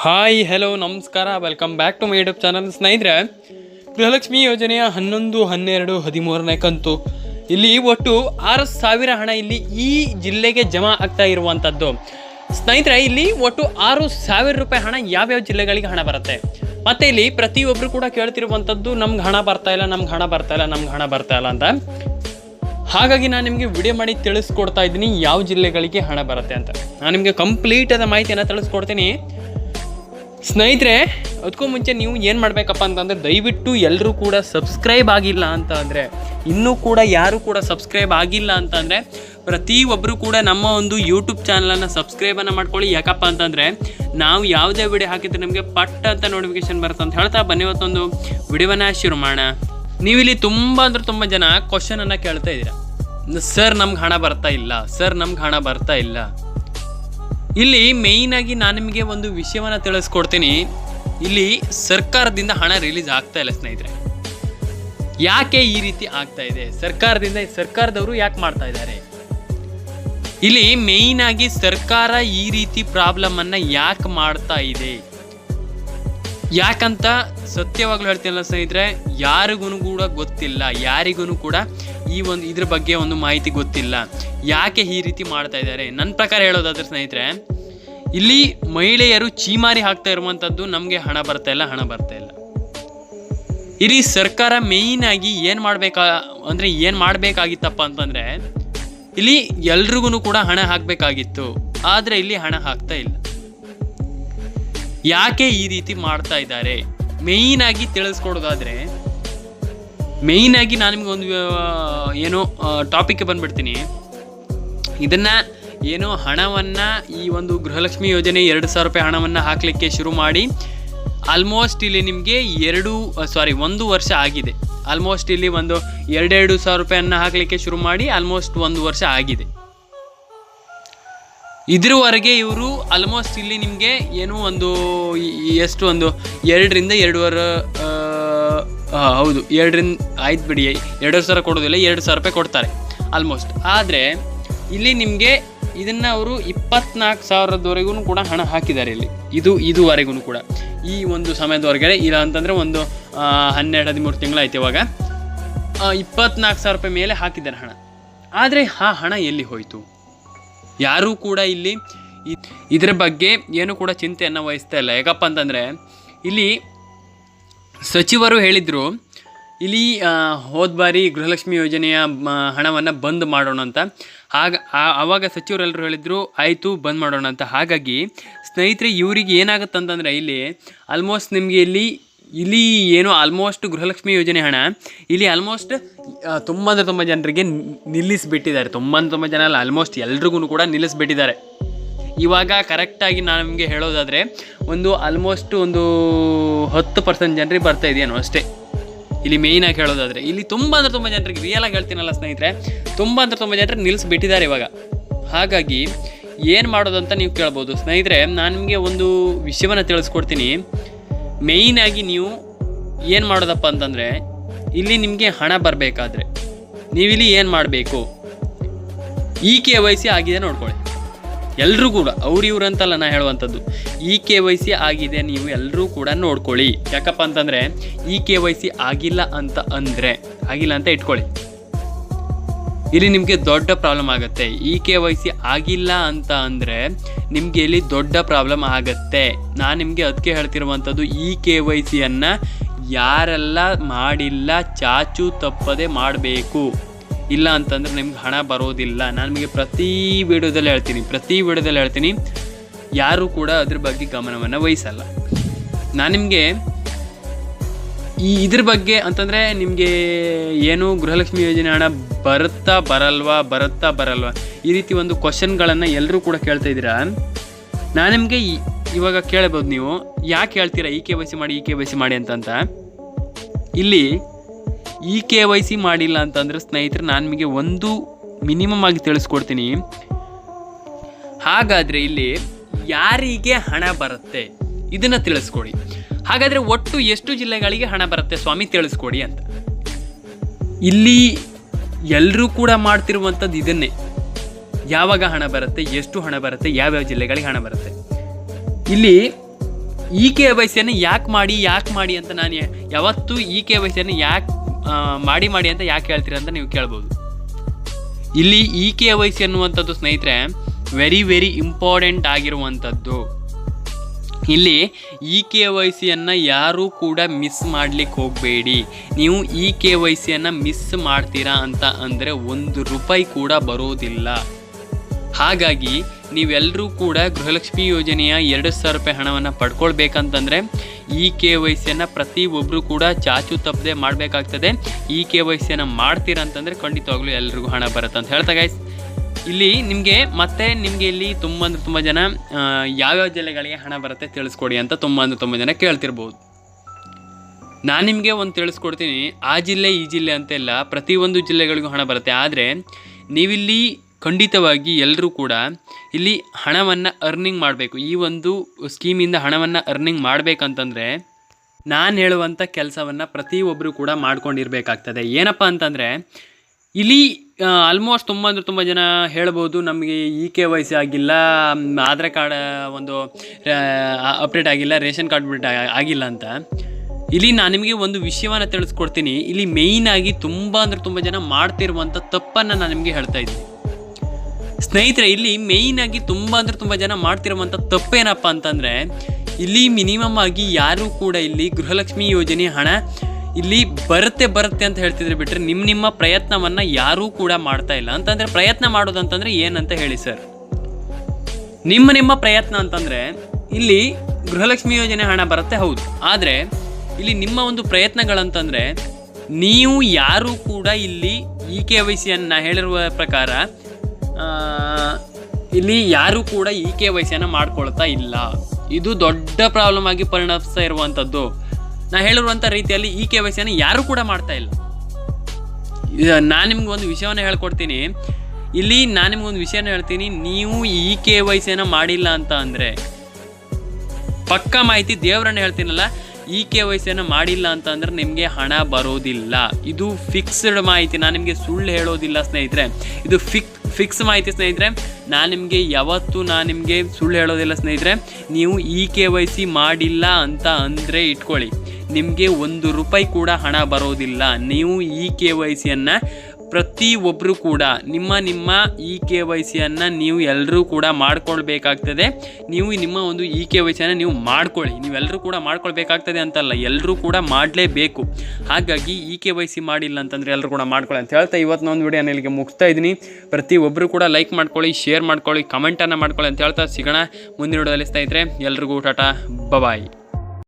Hi hello ನಮಸ್ಕಾರ. Welcome back to my YouTube channel ಸ್ನೇಹಿತರೆ. ಗೃಹಲಕ್ಷ್ಮಿ ಯೋಜನೆಯ ಹನ್ನೊಂದು, ಹನ್ನೆರಡು, ಹದಿಮೂರನೇ ಕಂತು. ಇಲ್ಲಿ ಒಟ್ಟು ಆರು ಸಾವಿರ ಹಣ ಇಲ್ಲಿ ಈ ಜಿಲ್ಲೆಗೆ ಜಮಾ ಆಗ್ತಾ ಇರುವಂಥದ್ದು ಸ್ನೇಹಿತರೆ, ಇಲ್ಲಿ ಒಟ್ಟು ಆರು ಸಾವಿರ ರೂಪಾಯಿ ಹಣ ಯಾವ್ಯಾವ ಜಿಲ್ಲೆಗಳಿಗೆ ಹಣ ಬರುತ್ತೆ? ಮತ್ತೆ ಇಲ್ಲಿ ಪ್ರತಿಯೊಬ್ಬರು ಕೂಡ ಕೇಳ್ತಿರುವಂಥದ್ದು ನಮ್ಗೆ ಹಣ ಬರ್ತಾ ಇಲ್ಲ, ನಮ್ಗೆ ಹಣ ಬರ್ತಾ ಇಲ್ಲ, ನಮ್ಗೆ ಹಣ ಬರ್ತಾ ಇಲ್ಲ ಅಂತ. ಹಾಗಾಗಿ ನಾನು ನಿಮಗೆ ವಿಡಿಯೋ ಮಾಡಿ ತಿಳಿಸ್ಕೊಡ್ತಾ ಇದ್ದೀನಿ, ಯಾವ ಜಿಲ್ಲೆಗಳಿಗೆ ಹಣ ಬರುತ್ತೆ ಅಂತ. ನಾನು ನಿಮಗೆ ಕಂಪ್ಲೀಟ್ ಆದ ಮಾಹಿತಿಯನ್ನು ತಿಳಿಸ್ಕೊಡ್ತೀನಿ. ಸ್ನೇಹಿತರೆ ಅದಕ್ಕೂ ಮುಂಚೆ ನೀವು ಏನು ಮಾಡಬೇಕಪ್ಪ ಅಂತಂದರೆ ದಯವಿಟ್ಟು ಎಲ್ಲರೂ ಕೂಡ ಸಬ್ಸ್ಕ್ರೈಬ್ ಆಗಿಲ್ಲ ಅಂತ ಅಂದರೆ, ಇನ್ನೂ ಕೂಡ ಯಾರು ಕೂಡ ಸಬ್ಸ್ಕ್ರೈಬ್ ಆಗಿಲ್ಲ ಅಂತಂದರೆ ಪ್ರತಿಯೊಬ್ಬರು ಕೂಡ ನಮ್ಮ ಒಂದು ಯೂಟ್ಯೂಬ್ ಚಾನಲನ್ನು ಸಬ್ಸ್ಕ್ರೈಬನ್ನು ಮಾಡ್ಕೊಳ್ಳಿ. ಯಾಕಪ್ಪ ಅಂತಂದರೆ, ನಾವು ಯಾವುದೇ ವಿಡಿಯೋ ಹಾಕಿದ್ರೆ ನಿಮಗೆ ಪಟ್ ಅಂತ ನೋಟಿಫಿಕೇಶನ್ ಬರುತ್ತೆ ಅಂತ ಹೇಳ್ತಾ ಬನ್ನಿ ಇವತ್ತೊಂದು ವಿಡಿಯೋವನ್ನು ಶುರು ಮಾಡೋಣ. ನೀವಿಲ್ಲಿ ತುಂಬ ಅಂದರೆ ತುಂಬ ಜನ ಕ್ವಶನನ್ನು ಕೇಳ್ತಾ ಇದ್ದೀರಾ? ಸರ್, ನಮ್ಗೆ ಹಣ ಬರ್ತಾ ಇಲ್ಲ. ಸರ್, ನಮ್ಗೆ ಹಣ ಬರ್ತಾ ಇಲ್ಲ. ಇಲ್ಲಿ ಮೇಯ್ನ್ ಆಗಿ ನಾನು ನಿಮಗೆ ಒಂದು ವಿಷಯವನ್ನು ತಿಳಿಸ್ಕೊಡ್ತೀನಿ. ಇಲ್ಲಿ ಸರ್ಕಾರದಿಂದ ಹಣ ರಿಲೀಸ್ ಆಗ್ತಾ ಇಲ್ಲ ಸ್ನೇಹಿತರೆ. ಯಾಕೆ ಈ ರೀತಿ ಆಗ್ತಾ ಇದೆ? ಸರ್ಕಾರದಿಂದ, ಸರ್ಕಾರದವರು ಯಾಕೆ ಮಾಡ್ತಾ ಇದ್ದಾರೆ? ಇಲ್ಲಿ ಮೇಯ್ನ್ ಆಗಿ ಸರ್ಕಾರ ಈ ರೀತಿ ಪ್ರಾಬ್ಲಮ್ ಅನ್ನ ಯಾಕೆ ಮಾಡ್ತಾ ಇದೆ? ಯಾಕಂತ ಸತ್ಯವಾಗ್ಲೂ ಹೇಳ್ತೀನಲ್ಲ ಸ್ನೇಹಿತರೆ ಯಾರಿಗೂ ಕೂಡ ಗೊತ್ತಿಲ್ಲ ಯಾರಿಗೂ ಕೂಡ ಈ ಒಂದು ಇದ್ರ ಬಗ್ಗೆ ಒಂದು ಮಾಹಿತಿ ಗೊತ್ತಿಲ್ಲ. ಯಾಕೆ ಈ ರೀತಿ ಮಾಡ್ತಾ ಇದ್ದಾರೆ? ನನ್ನ ಪ್ರಕಾರ ಹೇಳೋದಾದ್ರೆ ಸ್ನೇಹಿತರೆ, ಇಲ್ಲಿ ಮಹಿಳೆಯರು ಚೀಮಾರಿ ಹಾಕ್ತಾ ಇರುವಂಥದ್ದು ನಮಗೆ ಹಣ ಬರ್ತಾ ಇಲ್ಲ, ಹಣ ಬರ್ತಾ ಇಲ್ಲ. ಇಲ್ಲಿ ಸರ್ಕಾರ ಮೇಯ್ನ್ ಆಗಿ ಏನು ಮಾಡಬೇಕಾ, ಅಂದರೆ ಏನು ಮಾಡಬೇಕಾಗಿತ್ತಪ್ಪ ಅಂತಂದರೆ, ಇಲ್ಲಿ ಎಲ್ರಿಗೂ ಕೂಡ ಹಣ ಹಾಕಬೇಕಾಗಿತ್ತು, ಆದರೆ ಇಲ್ಲಿ ಹಣ ಹಾಕ್ತಾ ಇಲ್ಲ. ಯಾಕೆ ಈ ರೀತಿ ಮಾಡ್ತಾ ಇದ್ದಾರೆ? ಮೇಯ್ನ್ ಆಗಿ ತಿಳಿಸ್ಕೊಡೋದಾದ್ರೆ ಮೇಯ್ನ್ ಆಗಿ ನಾನು ನಿಮ್ಗೆ ಒಂದು ಆ, ಏನೋ ಟಾಪಿಕ್ಗೆ ಬಂದ್ಬಿಡ್ತೀನಿ. ಇದನ್ನ ಏನೋ ಹಣವನ್ನ ಈ ಒಂದು ಗೃಹಲಕ್ಷ್ಮಿ ಯೋಜನೆ ಎರಡು ಸಾವಿರ ರೂಪಾಯಿ ಹಣವನ್ನ ಹಾಕಲಿಕ್ಕೆ ಶುರು ಮಾಡಿ ಆಲ್ಮೋಸ್ಟ್ ಇಲ್ಲಿ ನಿಮಗೆ ಎರಡು ಸಾರಿ ಒಂದು ವರ್ಷ ಆಗಿದೆ. ಆಲ್ಮೋಸ್ಟ್ ಇಲ್ಲಿ ಒಂದು ಎರಡೆರಡು ಸಾವಿರ ರೂಪಾಯಿಯನ್ನು ಹಾಕಲಿಕ್ಕೆ ಶುರು ಮಾಡಿ ಆಲ್ಮೋಸ್ಟ್ ಒಂದು ವರ್ಷ ಆಗಿದೆ. ಇದ್ರವರೆಗೆ ಇವರು ಆಲ್ಮೋಸ್ಟ್ ಇಲ್ಲಿ ನಿಮಗೆ ಏನು ಒಂದು ಎಷ್ಟು ಒಂದು ಎರಡರಿಂದ ಎರಡೂವರೆ ಹೌದು, ಎರಡರಿಂದ ಆಯ್ತು ಬಿಡಿ ಎರಡು ಸಾವಿರ ಕೊಡೋದಿಲ್ಲ, ಎರಡು ಸಾವಿರ ರೂಪಾಯಿ ಕೊಡ್ತಾರೆ ಆಲ್ಮೋಸ್ಟ್ ಆದರೆ ಇಲ್ಲಿ ನಿಮಗೆ ಇದನ್ನು ಅವರು ಇಪ್ಪತ್ನಾಲ್ಕು ಸಾವಿರದವರೆಗೂ ಕೂಡ ಹಣ ಹಾಕಿದ್ದಾರೆ ಇಲ್ಲಿ. ಇದು ಇದುವರೆಗೂ ಕೂಡ. ಈ ಒಂದು ಸಮಯದವರೆಗೆ ಇಲ್ಲ ಅಂತಂದರೆ ಒಂದು ಹನ್ನೆರಡು, ಹದಿಮೂರು ತಿಂಗಳಾಯ್ತು ಇವಾಗ. ಇಪ್ಪತ್ನಾಲ್ಕು ಸಾವಿರ ರೂಪಾಯಿ ಮೇಲೆ ಹಾಕಿದ್ದಾರೆ ಹಣ. ಆದರೆ ಆ ಹಣ ಎಲ್ಲಿ ಹೋಯಿತು? ಯಾರೂ ಕೂಡ ಇಲ್ಲಿ ಇದರ ಬಗ್ಗೆ ಏನು ಕೂಡ ಚಿಂತೆಯನ್ನು ವಹಿಸ್ತಾ ಇಲ್ಲ. ಯಾಕಪ್ಪ ಅಂತಂದರೆ ಇಲ್ಲಿ ಸಚಿವರು ಹೇಳಿದರು, ಇಲ್ಲಿ ಹೋದ ಬಾರಿ ಗೃಹಲಕ್ಷ್ಮಿ ಯೋಜನೆಯ ಹಣವನ್ನು ಬಂದ್ ಮಾಡೋಣ ಅಂತ. ಆಗ ಆವಾಗ ಸಚಿವರೆಲ್ಲರೂ ಹೇಳಿದರು, ಆಯಿತು, ಬಂದ್ ಮಾಡೋಣ ಅಂತ. ಹಾಗಾಗಿ ಸ್ನೇಹಿತರೆ, ಇವರಿಗೆ ಏನಾಗುತ್ತೆ ಅಂತಂದರೆ ಇಲ್ಲಿ ಆಲ್ಮೋಸ್ಟ್ ನಿಮಗೆ ಇಲ್ಲಿ ಇಲ್ಲಿ ಏನು ಆಲ್ಮೋಸ್ಟ್ ಗೃಹಲಕ್ಷ್ಮಿ ಯೋಜನೆ ಹಣ. ಇಲ್ಲಿ ಆಲ್ಮೋಸ್ಟ್ ತುಂಬ ಅಂದರೆ ತುಂಬ ಜನರಿಗೆ ನಿಲ್ಲಿಸಿಬಿಟ್ಟಿದ್ದಾರೆ. ತುಂಬ ತುಂಬ ಜನ ಆಲ್ಮೋಸ್ಟ್ ಎಲ್ರಿಗೂ ಕೂಡ ನಿಲ್ಲಿಸಿಬಿಟ್ಟಿದ್ದಾರೆ. ಇವಾಗ ಕರೆಕ್ಟಾಗಿ ನಾನು ನಿಮಗೆ ಹೇಳೋದಾದರೆ, ಒಂದು ಆಲ್ಮೋಸ್ಟ್ ಒಂದು ಹತ್ತು ಪರ್ಸೆಂಟ್ ಜನರಿಗೆ ಬರ್ತಾ ಇದೆಯೇನೋ ಅಷ್ಟೇ. ಇಲ್ಲಿ ಮೇಯ್ನಾಗಿ ಹೇಳೋದಾದರೆ, ಇಲ್ಲಿ ತುಂಬ ಅಂದರೆ ತುಂಬ ಜನರಿಗೆ ರಿಯಲಾಗಿ ಹೇಳ್ತೀನಲ್ಲ ಸ್ನೇಹಿತರೆ, ತುಂಬ ಅಂದರೆ ತುಂಬ ಜನರಿಗೆ ನಿಲ್ಲಿಸಿಬಿಟ್ಟಿದ್ದಾರೆ ಇವಾಗ. ಹಾಗಾಗಿ ಏನು ಮಾಡೋದಂತ ನೀವು ಕೇಳ್ಬೋದು. ಸ್ನೇಹಿತರೆ, ನಾನು ನಿಮಗೆ ಒಂದು ವಿಷಯವನ್ನು ತಿಳಿಸ್ಕೊಡ್ತೀನಿ. ಮೇಯ್ನಾಗಿ ನೀವು ಏನು ಮಾಡೋದಪ್ಪ ಅಂತಂದರೆ, ಇಲ್ಲಿ ನಿಮಗೆ ಹಣ ಬರಬೇಕಾದ್ರೆ, ನೀವಿಲ್ಲಿ ಏನು ಮಾಡಬೇಕು? ಇ ಕೆ ವೈ ಸಿ ಆಗಿದೆ ನೋಡ್ಕೊಳ್ಳಿ. ಎಲ್ಲರೂ ಕೂಡ, ಅವ್ರು ಇವ್ರು ಅಂತಲ್ಲ ನಾ ಹೇಳುವಂಥದ್ದು. ಇ ಕೆ ವೈ ಸಿ ಆಗಿದೆ, ನೀವು ಎಲ್ಲರೂ ಕೂಡ ನೋಡ್ಕೊಳ್ಳಿ. ಯಾಕಪ್ಪ ಅಂತಂದರೆ ಇ ಕೆ ವೈ ಸಿ ಆಗಿಲ್ಲ ಅಂತ ಅಂದರೆ, ಆಗಿಲ್ಲ ಅಂತ ಇಟ್ಕೊಳ್ಳಿ. ಇಲ್ಲಿ ನಿಮಗೆ ದೊಡ್ಡ ಪ್ರಾಬ್ಲಮ್ ಆಗುತ್ತೆ. ಇ ಕೆ ವೈ ಸಿ ಆಗಿಲ್ಲ ಅಂತ ಅಂದರೆ ನಿಮಗೆ ಇಲ್ಲಿ ದೊಡ್ಡ ಪ್ರಾಬ್ಲಮ್ ಆಗುತ್ತೆ. ನಾನು ನಿಮಗೆ ಅದಕ್ಕೆ ಹೇಳ್ತಿರುವಂಥದ್ದು ಇ ಕೆ ವೈ ಸಿಯನ್ನು ಯಾರೆಲ್ಲ ಮಾಡಿಲ್ಲ ಚಾಚು ತಪ್ಪದೆ ಮಾಡಬೇಕು. ಇಲ್ಲ ಅಂತಂದರೆ ನಿಮ್ಗೆ ಹಣ ಬರೋದಿಲ್ಲ. ನಾನು ನಿಮಗೆ ಪ್ರತಿ ವಿಡಿಯೋದಲ್ಲಿ ಹೇಳ್ತೀನಿ, ಪ್ರತಿ ವಿಡಿಯೋದಲ್ಲಿ ಹೇಳ್ತೀನಿ. ಯಾರೂ ಕೂಡ ಅದ್ರ ಬಗ್ಗೆ ಗಮನವನ್ನು ವಹಿಸಲ್ಲ. ನಾನು ನಿಮಗೆ ಈ ಇದ್ರ ಬಗ್ಗೆ ಅಂತಂದರೆ ನಿಮಗೆ ಏನು ಗೃಹಲಕ್ಷ್ಮಿ ಯೋಜನೆ ಹಣ ಬರುತ್ತಾ ಬರಲ್ವಾ ಬರುತ್ತಾ ಬರಲ್ವಾ? ಈ ರೀತಿ ಒಂದು ಕ್ವಶನ್ಗಳನ್ನು ಎಲ್ಲರೂ ಕೂಡ ಕೇಳ್ತಾ ಇದ್ದೀರಾ? ನಾನು ನಿಮಗೆ ಇವಾಗ ಕೇಳಬಹುದು ನೀವು. ಯಾಕೆ ಹೇಳ್ತೀರಾ ಈ ಕೆ ವೈ ಸಿ ಮಾಡಿ, ಈ ಕೆ ವೈ ಸಿ ಮಾಡಿ ಅಂತಂತ? ಇಲ್ಲಿ ಈ ಕೆ ವೈ ಸಿ ಮಾಡಿಲ್ಲ ಅಂತಂದ್ರೆ ಸ್ನೇಹಿತರೆ, ನಾನು ನಿಮಗೆ ಒಂದು ಮಿನಿಮಮ್ ಆಗಿ ತಿಳಿಸ್ಕೊಡ್ತೀನಿ. ಹಾಗಾದರೆ ಇಲ್ಲಿ ಯಾರಿಗೆ ಹಣ ಬರುತ್ತೆ? ಇದನ್ನು ತಿಳಿಸ್ಕೊಡಿ. ಹಾಗಾದರೆ ಒಟ್ಟು ಎಷ್ಟು ಜಿಲ್ಲೆಗಳಿಗೆ ಹಣ ಬರುತ್ತೆ ಸ್ವಾಮಿ? ತಿಳಿಸ್ಕೊಡಿ ಅಂತ. ಇಲ್ಲಿ ಎಲ್ಲರೂ ಕೂಡ ಮಾಡ್ತಿರುವಂಥದ್ದು ಇದನ್ನೇ. ಯಾವಾಗ ಹಣ ಬರುತ್ತೆ, ಎಷ್ಟು ಹಣ ಬರುತ್ತೆ, ಯಾವ್ಯಾವ ಜಿಲ್ಲೆಗಳಿಗೆ ಹಣ ಬರುತ್ತೆ. ಇಲ್ಲಿ ಇ ಕೆ ವೈ ಸಿಯನ್ನು ಯಾಕೆ ಮಾಡಿ ಯಾಕೆ ಮಾಡಿ ಅಂತ ನಾನು ಯಾವತ್ತೂ ಇ ಕೆ ವೈ ಸಿಯನ್ನು ಯಾಕೆ ಮಾಡಿ ಮಾಡಿ ಅಂತ ಯಾಕೆ ಹೇಳ್ತೀರ ಅಂತ ನೀವು ಕೇಳ್ಬೋದು. ಇಲ್ಲಿ ಇ ಕೆ ವೈ ಸಿ ಅನ್ನುವಂಥದ್ದು ಸ್ನೇಹಿತರೆ ವೆರಿ ವೆರಿ ಇಂಪಾರ್ಟೆಂಟ್ ಆಗಿರುವಂಥದ್ದು. ಇಲ್ಲಿ ಇ ಕೆ ವೈ ಸಿಯನ್ನು ಯಾರೂ ಕೂಡ ಮಿಸ್ ಮಾಡಲಿಕ್ಕೆ ಹೋಗಬೇಡಿ. ನೀವು ಇ ಕೆ ವೈ ಸಿಯನ್ನು ಮಿಸ್ ಮಾಡ್ತೀರಾ ಅಂತ ಅಂದರೆ ಒಂದು ರೂಪಾಯಿ ಕೂಡ ಬರೋದಿಲ್ಲ. ಹಾಗಾಗಿ ನೀವೆಲ್ಲರೂ ಕೂಡ ಗೃಹಲಕ್ಷ್ಮಿ ಯೋಜನೆಯ ಎರಡು ಸಾವಿರ ರೂಪಾಯಿ ಹಣವನ್ನು ಪಡ್ಕೊಳ್ಬೇಕಂತಂದರೆ ಇ ಕೆ ವೈ ಸಿಯನ್ನು ಪ್ರತಿ ಒಬ್ಬರು ಕೂಡ ಚಾಚು ತಪ್ಪದೆ ಮಾಡಬೇಕಾಗ್ತದೆ. ಇ ಕೆ ವೈ ಸಿಯನ್ನು ಮಾಡ್ತೀರಾ ಅಂತಂದರೆ ಖಂಡಿತವಾಗ್ಲೂ ಎಲ್ರಿಗೂ ಹಣ ಬರುತ್ತೆ ಅಂತ ಹೇಳ್ತಾ ಗೈಸ್ ಇಲ್ಲಿ ನಿಮಗೆ ಮತ್ತೆ ನಿಮಗೆ ಇಲ್ಲಿ ತುಂಬ ಅಂದ್ರೆ ತುಂಬ ಜನ ಯಾವ್ಯಾವ ಜಿಲ್ಲೆಗಳಿಗೆ ಹಣ ಬರುತ್ತೆ ತಿಳಿಸ್ಕೊಡಿ ಅಂತ ತುಂಬ ಅಂದ್ರೆ ತುಂಬ ಜನ ಕೇಳ್ತಿರ್ಬೋದು. ನಾನು ನಿಮಗೆ ಒಂದು ತಿಳಿಸ್ಕೊಡ್ತೀನಿ. ಆ ಜಿಲ್ಲೆ, ಈ ಜಿಲ್ಲೆ ಅಂತೆಲ್ಲ ಪ್ರತಿಯೊಂದು ಜಿಲ್ಲೆಗಳಿಗೂ ಹಣ ಬರುತ್ತೆ. ಆದರೆ ನೀವಿಲ್ಲಿ ಖಂಡಿತವಾಗಿ ಎಲ್ಲರೂ ಕೂಡ ಇಲ್ಲಿ ಹಣವನ್ನು ಅರ್ನಿಂಗ್ ಮಾಡಬೇಕು. ಈ ಒಂದು ಸ್ಕೀಮಿಂದ ಹಣವನ್ನು ಅರ್ನಿಂಗ್ ಮಾಡಬೇಕಂತಂದರೆ ನಾನು ಹೇಳುವಂಥ ಕೆಲಸವನ್ನು ಪ್ರತಿಯೊಬ್ಬರು ಕೂಡ ಮಾಡ್ಕೊಂಡಿರಬೇಕಾಗ್ತದೆ. ಏನಪ್ಪ ಅಂತಂದರೆ ಇಲ್ಲಿ ಆಲ್ಮೋಸ್ಟ್ ತುಂಬ ಅಂದರೆ ತುಂಬ ಜನ ಹೇಳ್ಬೋದು, ನಮಗೆ ಇ ಕೆ ವೈ ಸಿ ಆಗಿಲ್ಲ ಆಧಾರ್ ಕಾರ್ಡ್, ಒಂದು ಅಪ್ಡೇಟ್ ಆಗಿಲ್ಲ, ರೇಷನ್ ಕಾರ್ಡ್ ಅಪ್ಡೇಟ್ ಆಗಿಲ್ಲ ಅಂತ. ಇಲ್ಲಿ ನಾನು ನಿಮಗೆ ಒಂದು ವಿಷಯವನ್ನು ತಿಳಿಸ್ಕೊಡ್ತೀನಿ. ಇಲ್ಲಿ ಮೇಯ್ನಾಗಿ ತುಂಬ ಅಂದರೆ ತುಂಬ ಜನ ಮಾಡ್ತಿರುವಂಥ ತಪ್ಪನ್ನು ನಾನು ನಿಮಗೆ ಹೇಳ್ತಾ ಇದ್ದೀನಿ. ಸ್ನೇಹಿತರೆ ಇಲ್ಲಿ ಮೇಯ್ನ್ ಆಗಿ ತುಂಬ ಅಂದರೆ ತುಂಬ ಜನ ಮಾಡ್ತಿರುವಂಥ ತಪ್ಪೇನಪ್ಪ ಅಂತಂದರೆ ಇಲ್ಲಿ ಮಿನಿಮಮ್ ಆಗಿ ಯಾರೂ ಕೂಡ ಇಲ್ಲಿ ಗೃಹಲಕ್ಷ್ಮಿ ಯೋಜನೆ ಹಣ ಇಲ್ಲಿ ಬರುತ್ತೆ ಬರುತ್ತೆ ಅಂತ ಹೇಳ್ತಿದ್ರೆ ಬಿಟ್ಟರೆ ನಿಮ್ಮ ನಿಮ್ಮ ಪ್ರಯತ್ನವನ್ನು ಯಾರೂ ಕೂಡ ಮಾಡ್ತಾ ಇಲ್ಲ. ಅಂತಂದರೆ ಪ್ರಯತ್ನ ಮಾಡೋದಂತಂದರೆ ಏನಂತ ಹೇಳಿ ಸರ್? ನಿಮ್ಮ ನಿಮ್ಮ ಪ್ರಯತ್ನ ಅಂತಂದರೆ ಇಲ್ಲಿ ಗೃಹಲಕ್ಷ್ಮಿ ಯೋಜನೆ ಹಣ ಬರುತ್ತೆ ಹೌದು. ಆದರೆ ಇಲ್ಲಿ ನಿಮ್ಮ ಒಂದು ಪ್ರಯತ್ನಗಳಂತಂದರೆ ನೀವು ಯಾರು ಕೂಡ ಇಲ್ಲಿ ಇ ಕೆ ವೈ ಸಿಯನ್ನು ಹೇಳಿರುವ ಪ್ರಕಾರ ಇಲ್ಲಿ ಯಾರು ಕೂಡ ಇ ಕೆ ವೈ ಸಿಯನ್ನು ಮಾಡ್ಕೊಳ್ತಾ ಇಲ್ಲ. ಇದು ದೊಡ್ಡ ಪ್ರಾಬ್ಲಮ್ ಆಗಿ ಪರಿಣಮಿಸ್ತಾ ಇರುವಂಥದ್ದು ನಾ ಹೇಳಿರುವಂಥ ರೀತಿಯಲ್ಲಿ ಇ ಕೆ ವೈ ಸಿಯನ್ನು ಯಾರೂ ಕೂಡ ಮಾಡ್ತಾ ಇಲ್ಲ. ನಾನು ನಿಮ್ಗೆ ಒಂದು ವಿಷಯವನ್ನು ಹೇಳ್ಕೊಡ್ತೀನಿ. ಇಲ್ಲಿ ನಾನು ನಿಮ್ಗೊಂದು ವಿಷಯನ ಹೇಳ್ತೀನಿ. ನೀವು ಇ ಕೆ ವೈ ಸಿಯನ್ನು ಮಾಡಿಲ್ಲ ಅಂತ ಅಂದರೆ ಪಕ್ಕ ಮಾಹಿತಿ ದೇವರನ್ನ ಹೇಳ್ತೀನಲ್ಲ ಇ ಕೆ ವೈ ಸಿಯನ್ನು ಮಾಡಿಲ್ಲ ಅಂತ ಅಂದರೆ ನಿಮಗೆ ಹಣ ಬರೋದಿಲ್ಲ. ಇದು ಫಿಕ್ಸ್ಡ್ ಮಾಹಿತಿ. ನಾನು ನಿಮಗೆ ಸುಳ್ಳು ಹೇಳೋದಿಲ್ಲ ಸ್ನೇಹಿತರೆ. ಇದು ಫಿಕ್ ಫಿಕ್ಸ್ ಮಾಹಿತಿ ಸ್ನೇಹಿತರೆ. ನಾನು ನಿಮಗೆ ಯಾವತ್ತೂ ನಾನು ನಿಮಗೆ ಸುಳ್ಳು ಹೇಳೋದಿಲ್ಲ ಸ್ನೇಹಿತರೆ. ನೀವು ಇ ಕೆ ವೈ ಸಿ ಮಾಡಿಲ್ಲ ಅಂತ ಅಂದರೆ ಇಟ್ಕೊಳ್ಳಿ. ನಿಮಗೆ ಒಂದು ರೂಪಾಯಿ ಕೂಡ ಹಣ ಬರೋದಿಲ್ಲ. ನೀವು ಈ ಕೆ ವೈ ಸಿಯನ್ನು ಪ್ರತಿ ಒಬ್ಬರು ಕೂಡ, ನಿಮ್ಮ ನಿಮ್ಮ ಇ ಕೆ ವೈ ಸಿಯನ್ನು ನೀವು ಎಲ್ಲರೂ ಕೂಡ ಮಾಡ್ಕೊಳ್ಬೇಕಾಗ್ತದೆ. ನೀವು ನಿಮ್ಮ ಒಂದು ಇ ಕೆ ವೈ ಸಿಯನ್ನು ನೀವು ಮಾಡ್ಕೊಳ್ಳಿ. ನೀವೆಲ್ಲರೂ ಕೂಡ ಮಾಡ್ಕೊಳ್ಬೇಕಾಗ್ತದೆ ಅಂತಲ್ಲ ಎಲ್ಲರೂ ಕೂಡ ಮಾಡಲೇಬೇಕು. ಹಾಗಾಗಿ ಇ ಕೆ ವೈ ಸಿ ಮಾಡಿಲ್ಲ ಅಂತಂದರೆ ಎಲ್ಲರೂ ಕೂಡ ಮಾಡ್ಕೊಳ್ಳಿ ಅಂತ ಹೇಳ್ತಾ ಇವತ್ತು ಒಂದು ವಿಡಿಯೋ ಇಲ್ಲಿಗೆ ಮುಗಿಸ್ತಾ ಇದ್ದೀನಿ. ಪ್ರತಿ ಒಬ್ಬರು ಕೂಡ ಲೈಕ್ ಮಾಡ್ಕೊಳ್ಳಿ ಶೇರ್ ಮಾಡ್ಕೊಳ್ಳಿ ಕಮೆಂಟನ್ನು ಮಾಡ್ಕೊಳ್ಳಿ ಅಂತ ಹೇಳ್ತಾ ಸಿಗೋಣ. ಮುಂದಿನ ವಿಡಿಯೋದಲ್ಲಿ ಸ್ನೇಹಿತರೆ, ಎಲ್ರಿಗೂ ಟಾಟಾ ಬಬಾಯ್